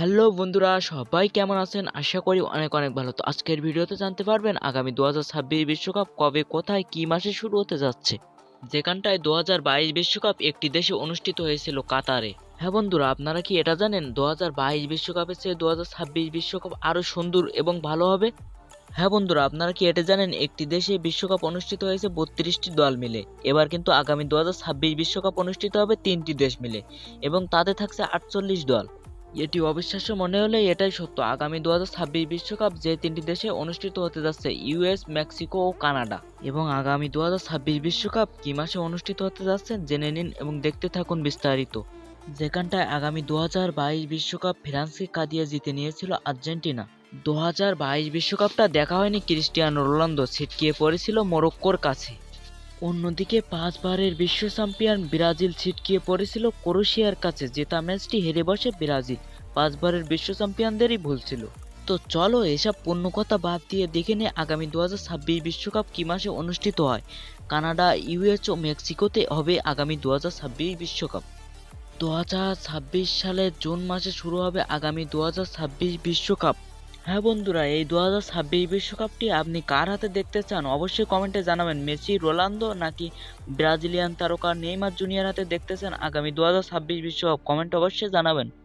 Hello বন্ধুরা, সবাই কেমন আছেন? আশা করি অনেক অনেক ভালো। তো আজকের ভিডিওতে জানতে পারবেন আগামী দু বিশ্বকাপ কবে, কোথায়, কী মাসে শুরু হতে যাচ্ছে। যেখানটায় দু বিশ্বকাপ একটি দেশে অনুষ্ঠিত হয়েছিল কাতারে। হ্যাঁ বন্ধুরা, আপনারা কি এটা জানেন? দু বিশ্বকাপের চেয়ে দু বিশ্বকাপ আরও সুন্দর এবং ভালো হবে? হ্যাঁ বন্ধুরা, আপনারা কি এটা জানেন? একটি দেশে বিশ্বকাপ অনুষ্ঠিত হয়েছে বত্রিশটি দল মিলে। এবার কিন্তু আগামী দু বিশ্বকাপ অনুষ্ঠিত হবে তিনটি দেশ মিলে এবং তাতে থাকছে আটচল্লিশ দল। এটি অবিশ্বাস্য মনে হলে এটাই সত্য। আগামী দু বিশ্বকাপ যে তিনটি দেশে অনুষ্ঠিত হতে যাচ্ছে ইউএস মেক্সিকো ও কানাডা। এবং আগামী দু বিশ্বকাপ কি মাসে অনুষ্ঠিত হতে যাচ্ছে জেনে নিন এবং দেখতে থাকুন বিস্তারিত। যেখানটায় আগামী দু বিশ্বকাপ ফ্রান্সকে কাঁদিয়ে জিতে নিয়েছিল আর্জেন্টিনা। দু বিশ্বকাপটা দেখা হয়নি ক্রিস্টিয়ানো রোনালদো, ছিটকিয়ে পড়েছিল মোরক্কোর কাছে। অন্যদিকে পাঁচবারের বিশ্ব চ্যাম্পিয়ন ব্রাজিল ছিটকিয়ে পড়েছিল ক্রোয়েশিয়ার কাছে, জেতা ম্যাচটি হেরে বসে ব্রাজিল। পাঁচবারের বিশ্ব চ্যাম্পিয়নদেরই ভুল ছিল। তো চলো এসব পূর্ণ কথা বাদ দিয়ে দেখে নে আগামী দু বিশ্বকাপ কী মাসে অনুষ্ঠিত হয়। কানাডা, ইউএস ও মেক্সিকোতে হবে আগামী দু বিশ্বকাপ। দু হাজার ছাব্বিশ সালের জুন মাসে শুরু হবে আগামী দু বিশ্বকাপ। হ্যাঁ বন্ধুরা, এই দু হাজার ছাব্বিশ বিশ্বকাপটি আপনি কার হাতে দেখতে চান? অবশ্যই কমেন্টে জানাবেন। মেসি, রোনালদো নাকি ব্রাজিলিয়ান তারকা নেইমার জুনিয়র হাতে দেখতে চান আগামী দু হাজার ছাব্বিশ বিশ্বকাপ? কমেন্ট অবশ্যই জানাবেন।